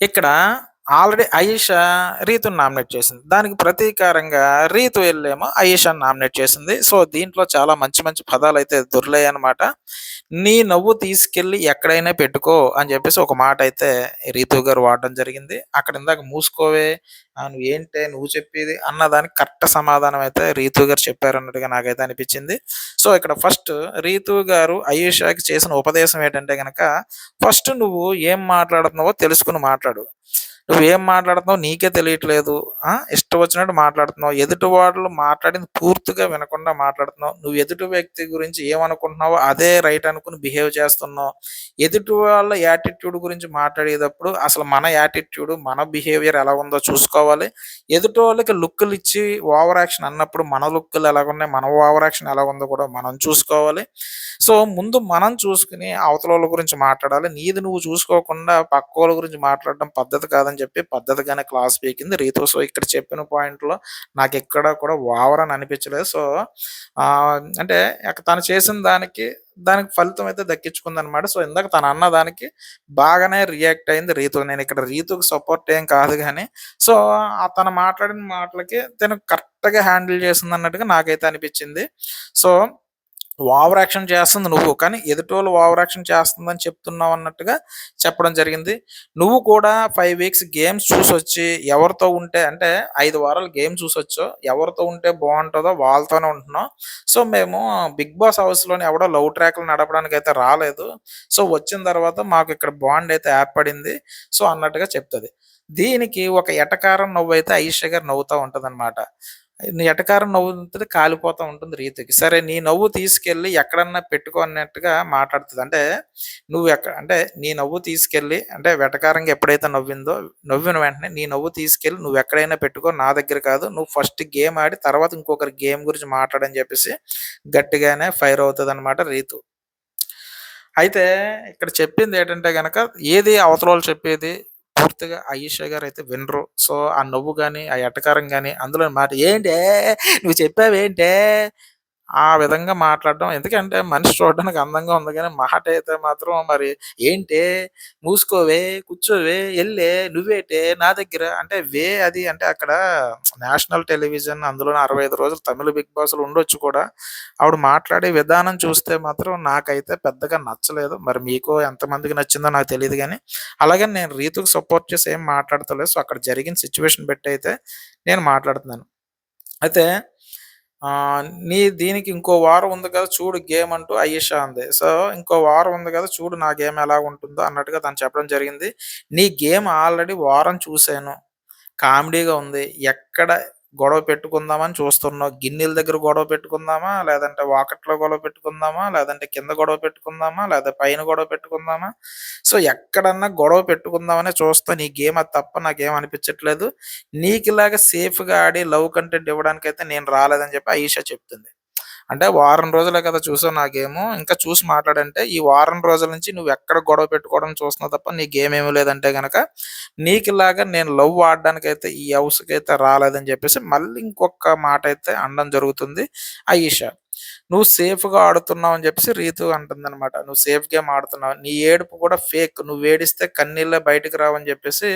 ఇక్కడ already Ayesha రీతుని nominate చేసింది. దానికి ప్రతీకారంగా రీతు వెళ్ళేమో అయేషాని నామినేట్ చేసింది. సో, దీంట్లో చాలా మంచి మంచి పదాలు అయితే దొర్లాయనమాట. "నీ నవ్వు తీసుకెళ్ళి ఎక్కడైనా పెట్టుకో" అని చెప్పేసి ఒక మాట అయితే రీతు గారు వాడడం జరిగింది. అక్కడ ఇందాక "మూసుకోవే, నువ్వు ఏంటే నువ్వు చెప్పేది" అన్నదానికి కరెక్ట్ సమాధానం అయితే రీతు గారు చెప్పారన్నట్టుగా నాకైతే అనిపించింది సో, ఇక్కడ ఫస్ట్ రీతు గారు అయేషాకి చేసిన ఉపదేశం ఏంటంటే కనుక "ఫస్ట్ నువ్వు ఏం మాట్లాడుతున్నావో తెలుసుకుని మాట్లాడు. నువ్వేం మాట్లాడుతున్నావు నీకే తెలియట్లేదు. ఇష్టం వచ్చినట్టు మాట్లాడుతున్నావు. ఎదుటి వాళ్ళు మాట్లాడింది పూర్తిగా వినకుండా మాట్లాడుతున్నావు. నువ్వు ఎదుటి వ్యక్తి గురించి ఏమనుకుంటున్నావో అదే రైట్ అనుకుని బిహేవ్ చేస్తున్నావు. ఎదుటి వాళ్ళ యాటిట్యూడ్ గురించి మాట్లాడేటప్పుడు అసలు మన యాటిట్యూడ్, మన బిహేవియర్ ఎలా ఉందో చూసుకోవాలి. ఎదుటి వాళ్ళకి లుక్లు లుక్కులిచ్చి ఓవర్ యాక్షన్ అన్నప్పుడు మన లుక్కులు ఎలాగున్నాయి, మన ఓవర్ యాక్షన్ ఎలా ఉందో కూడా మనం చూసుకోవాలి. సో, ముందు మనం చూసుకొని వాళ్ళ గురించి మాట్లాడాలి. నీది నువ్వు చూసుకోకుండా పక్కోళ్ళ గురించి మాట్లాడడం పద్ధతి కాదని చెప్పి పద్ధతిగానే క్లాస్ పీకింది రీతు. సో, ఇక్కడ చెప్పిన పాయింట్‌లో నాకెక్కడ కూడా ఓవర్ అని అనిపించలేదు. సో, అంటే తను చేసిన దానికి, దానికి ఫలితం అయితే దక్కించుకుందనమాట. సో, ఇందాక తను అన్న దానికి బాగానే రియాక్ట్ అయింది రీతు. నేను ఇక్కడ రీతుకి సపోర్ట్ ఏం కాదు కానీ సో, తను మాట్లాడిన మాటలకి తను కరెక్ట్‌గా హ్యాండిల్ చేసింది అన్నట్టుగా నాకైతే అనిపించింది సో, ఓవర్ యాక్షన్ చేస్తుంది నువ్వు. కానీ ఎదుటోళ్ళు ఓవర్ యాక్షన్ చేస్తుందని చెప్తున్నావు అన్నట్టుగా చెప్పడం జరిగింది. నువ్వు కూడా ఫైవ్ వీక్స్ గేమ్స్ చూసొచ్చి ఎవరితో ఉంటే అంటే ఐదు వారాలు గేమ్ చూసొచ్చావు. ఎవరితో ఉంటే బాగుంటుందో వాళ్ళతోనే ఉంటున్నాం సో, మేము 'బిగ్ బాస్' హౌస్‌లోని ఎవడో లవ్ ట్రాక్‌లు అయితే రాలేదు. సో, వచ్చిన తర్వాత మాకు ఇక్కడ బాండ్ అయితే ఏర్పడింది. సో, అన్నట్టుగా చెప్తుంది దీనికి ఒక ఎటకారం నవ్వైతే అయిషా గారు నవ్వుతూ ఉంటదనమాట. నీ ఎటకారం నవ్వుతుంది కాలిపోతూ ఉంటుంది రీతుకి. సరే నీ నవ్వు తీసుకెళ్ళి ఎక్కడన్నా పెట్టుకో అన్నట్టుగా అంటే నువ్వు ఎక్కడ అంటే నీ నవ్వు తీసుకెళ్ళి అంటే వెటకారంగా ఎప్పుడైతే నవ్విందో, నవ్విన వెంటనే నీ నవ్వు తీసుకెళ్ళి నువ్వు ఎక్కడైనా పెట్టుకో నా దగ్గర కాదు. నువ్వు ఫస్ట్ గేమ్ ఆడి తర్వాత ఇంకొకరి గేమ్ గురించి మాట్లాడని చెప్పేసి గట్టిగానే ఫైర్ అవుతుంది అనమాట రీతు. అయితే ఇక్కడ చెప్పింది ఏంటంటే కనుక ఏది అవతలోళ్ళు చెప్పేది పూర్తిగా అయ్యేష్ గారు అయితే వినరు. సో, ఆ నవ్వు కానీ ఆ ఎటకారం కానీ అందులోని మాట "ఏంటే నువ్వు చెప్పావేంటే" ఆ విధంగా మాట్లాడడం ఎందుకంటే మనిషి చూడడానికి అందంగా ఉంది కానీ మాట అయితే మాత్రం మరి "ఏంటే మూసుకోవే, కూర్చోవే, వెళ్ళే నువ్వేటే నా దగ్గర" అంటే వే అది అంటే అక్కడ నేషనల్ టెలివిజన్ అందులో అరవై ఐదు రోజులు తమిళ 'బిగ్ బాస్'లో ఉండొచ్చు కూడా. ఆవిడ మాట్లాడే విధానం చూస్తే మాత్రం నాకైతే పెద్దగా నచ్చలేదు. మరి మీకు ఎంతమందికి నచ్చిందో నాకు తెలియదు కానీ అలాగే నేను రీతుకు సపోర్ట్ చేసి ఏం మాట్లాడతలేదు. సో, అక్కడ జరిగిన సిచ్యువేషన్ బట్టి అయితే నేను మాట్లాడుతున్నాను. అయితే ఆ నీ దీనికి ఇంకో వారం ఉంది కదా! చూడు గేమ్ అంటూ అయేషా అంది. సో, ఇంకో వారం ఉంది కదా! చూడు నా గేమ్ ఎలాగుంటుందో అన్నట్టుగా తను చెప్పడం జరిగింది. నీ గేమ్ ఆల్రెడీ వారం చూసాను. కామెడీగా ఉంది. ఎక్కడ గొడవ పెట్టుకుందామని చూస్తున్నావు. గిన్నెల దగ్గర గొడవ పెట్టుకుందామా? లేదంటే వాకట్లో గొడవ పెట్టుకుందామా? లేదంటే కింద గొడవ పెట్టుకుందామా? లేదా పైన గొడవ పెట్టుకుందామా? సో, ఎక్కడన్నా గొడవ పెట్టుకుందామనే చూస్తా. నీ గేమ్ అది తప్ప నాకేం అనిపించట్లేదు. నీకు ఇలాగ సేఫ్‌గా ఆడి లవ్ కంటెంట్ ఇవ్వడానికైతే నేను రాలేదని చెప్పి అయేషా చెప్తుంది. అంటే వారం రోజులే కదా చూసావు నా గేము. ఇంకా చూసి మాట్లాడంటే ఈ వారం రోజుల నుంచి నువ్వు ఎక్కడ గొడవ పెట్టుకోవడం చూస్తున్నావు తప్ప నీ గేమ్ ఏమీ లేదంటే గనక నీకులాగా నేను లవ్ ఆడడానికైతే ఈ హౌస్‌కైతే రాలేదని చెప్పేసి మళ్ళీ ఇంకొక మాట అయితే అనడం జరుగుతుంది అయేషా. నువ్వు సేఫ్‌గా ఆడుతున్నావు అని చెప్పేసి రీతు అంటుందనమాట. నువ్వు సేఫ్ గేమ్ ఆడుతున్నావు. నీ ఏడుపు కూడా ఫేక్. నువ్వు ఏడిస్తే కన్నీళ్ళే బయటకు రావని చెప్పేసి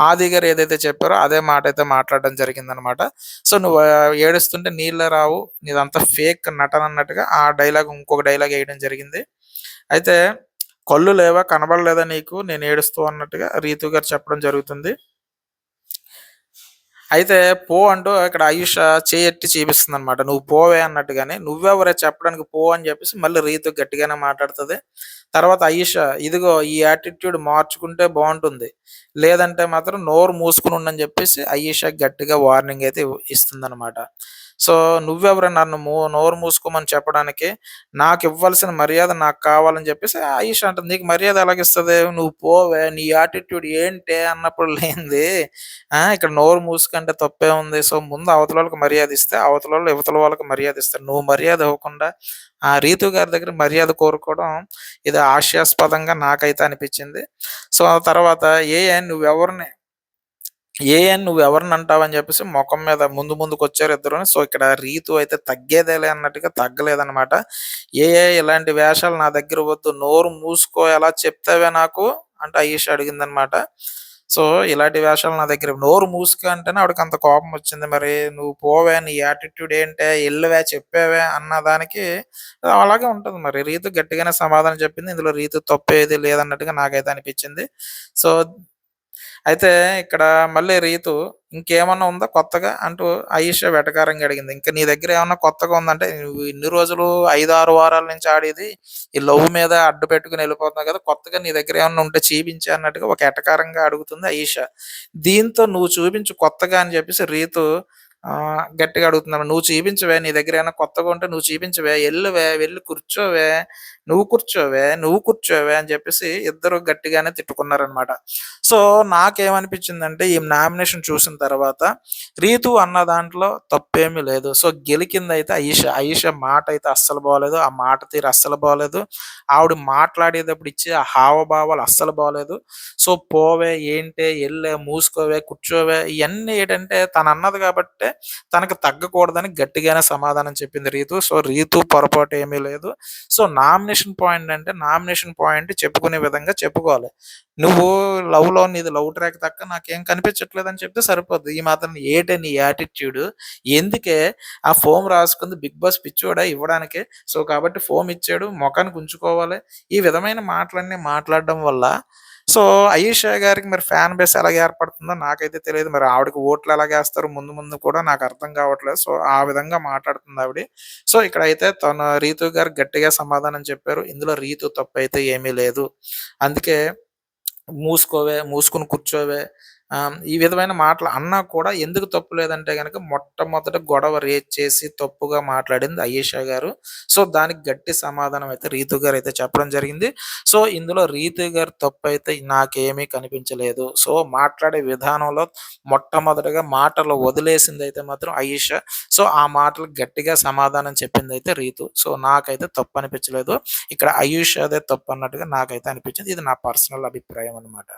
ఆది గారు ఏదైతే చెప్పారో అదే మాట అయితే మాట్లాడడం జరిగిందనమాట. సో, నువ్వు ఏడుస్తుంటే నీళ్ళ రావు. నీదంతా ఫేక్ నటన అన్నట్టుగా ఆ డైలాగ్ ఇంకొక డైలాగ్ వేయడం జరిగింది. అయితే కళ్ళు లేవా? కనబడలేదా నీకు నేను ఏడుస్తూ అన్నట్టుగా రీతు గారు చెప్పడం జరుగుతుంది. అయితే పో అంటూ ఇక్కడ ఆయుష చేయట్టి చూపిస్తుంది అనమాట నువ్వు పోవే అన్నట్టుగానే. నువ్వెవరే చెప్పడానికి పో అని చెప్పేసి మళ్ళీ రీతు గట్టిగానే మాట్లాడుతుంది తర్వాత ఆయుష ఇదిగో ఈ యాటిట్యూడ్ మార్చుకుంటే బాగుంటుంది లేదంటే మాత్రం నోరు మూసుకొని ఉండని చెప్పేసి ఆయుష గట్టిగా వార్నింగ్ అయితే ఇస్తుంది ఇస్తుందనమాట. సో, నువ్వెవరు నన్ను మూ నోరు మూసుకోమని చెప్పడానికి? నాకు ఇవ్వాల్సిన మర్యాద నాకు కావాలని చెప్పేసి ఆయుష్ అంటుంది. నీకు మర్యాద ఎలాగిస్తుంది నువ్వు పోవే నీ యాటిట్యూడ్ ఏంటే అన్నప్పుడు లేనిది ఆ! ఇక్కడ నోరు మూసుకంటే ఉంది సో, ముందు అవతల వాళ్ళకి మర్యాద ఇస్తే అవతలోళ్ళు ఇవతల వాళ్ళకి మర్యాద ఇస్తారు. నువ్వు మర్యాద ఇవ్వకుండా ఆ రీతు గారి దగ్గర మర్యాద కోరుకోవడం ఇది హాస్యాస్పదంగా నాకైతే అనిపించింది సో, ఆ తర్వాత ఏ నువ్వెవరిని ఏ నువ్వు ఎవరిని అంటావని చెప్పేసి ముఖం మీద ముందు ముందుకు వచ్చారు ఇద్దరు సో, ఇక్కడ రీతు అయితే తగ్గేదేలే అన్నట్టుగా తగ్గలేదనమాట. ఏఏ ఇలాంటి వేషాలు నా దగ్గర వద్దు. నోరు మూసుకో ఎలా చెప్తావే నాకు? అంటే అయ్యేష్ అడిగిందనమాట. సో, ఇలాంటి వేషాలు నా దగ్గర నోరు మూసుకో అంటేనే ఆవిడకి అంత కోపం వచ్చింది. మరి నువ్వు పోవే నీ యాటిట్యూడ్ ఏంటే ఎల్లువే చెప్పావే అన్న దానికి అలాగే ఉంటుంది మరి. రీతు గట్టిగానే సమాధానం చెప్పింది. ఇందులో రీతు తప్పేది లేదన్నట్టుగా నాకైతే అనిపించింది. సో, అయితే ఇక్కడ మళ్ళీ రీతు ఇంకేమన్నా ఉందా కొత్తగా అంటూ ఆయిషా వెటకారంగా అడిగింది. ఇంకా నీ దగ్గర ఏమన్నా కొత్తగా ఉందంటే నువ్వు ఇన్ని రోజులు 5, 6 వారాల నుంచి ఆడేది ఈ లవ్ మీద అడ్డు పెట్టుకుని వెళ్ళిపోతున్నావు కదా! కొత్తగా నీ దగ్గర ఏమన్నా ఉంటే చూపించే అన్నట్టుగా ఒక ఎటకారంగా అడుగుతుంది ఆయుష దీంతో నువ్వు చూపించు కొత్తగా అని చెప్పేసి రీతు గట్టిగా అడుగుతున్నాను నువ్వు చూపించవే నీ దగ్గర ఏమైనా కొత్తగా ఉంటే నువ్వు చూపించవే, వెళ్ళువే వెళ్ళి కూర్చోవే, నువ్వు కూర్చోవే, నువ్వు కూర్చోవే అని చెప్పేసి ఇద్దరు గట్టిగానే తిట్టుకున్నారనమాట. సో, నాకేమనిపించిందంటే ఈ నామినేషన్ చూసిన తర్వాత రీతు అన్న దాంట్లో తప్పేమీ లేదు. సో, గెలికిందయితే ఐష ఐష మాట అయితే అస్సలు బాలేదు. ఆ మాట తీరు అస్సలు బాలేదు. ఆవిడ మాట్లాడేటప్పుడు ఇచ్చే ఆ హావభావాలు అస్సలు బాలేదు. సో, పోవే, ఏంటే, వెళ్ళే మూసుకోవే, కూర్చోవే ఇవన్నీ ఏంటంటే తనన్నది కాబట్టి తనకు తగ్గకూడదని గట్టిగానే సమాధానం చెప్పింది రీతు. సో, రీతు పొరపాటు ఏమీ లేదు. సో, నామినేషన్ పాయింట్ అంటే నామినేషన్ పాయింట్ చెప్పుకునే విధంగా చెప్పుకోవాలి. నువ్వు లవ్‌లో నీది లవ్ ట్రాక్ తక్క నాకేం అని చెప్తే సరిపోద్ది. ఈ మాత్రం ఏటే నీ యాటిట్యూడ్? ఎందుకే ఆ ఫోమ్ రాసుకుంది 'బిగ్ బాస్' పిచ్చోడా ఇవ్వడానికే? సో, కాబట్టి ఫోమ్ ఇచ్చాడు మొఖానికి ఉంచుకోవాలి. ఈ విధమైన మాటలన్నీ మాట్లాడడం వల్ల సో, ఆయిషా గారికి మరి ఫ్యాన్ బేస్ ఎలాగ ఏర్పడుతుందో నాకైతే తెలియదు మరి ఆవిడకి ఓట్లు ఎలా వేస్తారు ముందు ముందు కూడా నాకు అర్థం కావట్లేదు. సో, ఆ విధంగా మాట్లాడుతుంది ఆవిడ. సో, ఇక్కడైతే తన రీతు గారు గట్టిగా సమాధానం చెప్పారు. ఇందులో రీతు తప్పు అయితే ఏమీ లేదు. అందుకే మూసుకోవే, మూసుకొని కూర్చోవే ఈ విధమైన మాటలు అన్నా కూడా ఎందుకు తప్పు లేదంటే కనుక మొట్టమొదట గొడవ రేజ్ చేసి తప్పుగా మాట్లాడింది ఆయిషా గారు. సో, దానికి గట్టి సమాధానం అయితే రీతు గారు అయితే చెప్పడం జరిగింది. సో, ఇందులో రీతు గారు తప్పు అయితే నాకేమీ కనిపించలేదు. సో, మాట్లాడే విధానంలో మొట్టమొదటగా మాటలు వదిలేసింది అయితే మాత్రం ఆయిషా. సో, ఆ మాటలకు గట్టిగా సమాధానం చెప్పింది అయితే రీతు. సో, నాకైతే తప్పు అనిపించలేదు ఇక్కడ ఆయిషాదే తప్పన్నట్టుగా నాకైతే అనిపించింది. ఇది నా పర్సనల్ అభిప్రాయం అన్నమాట.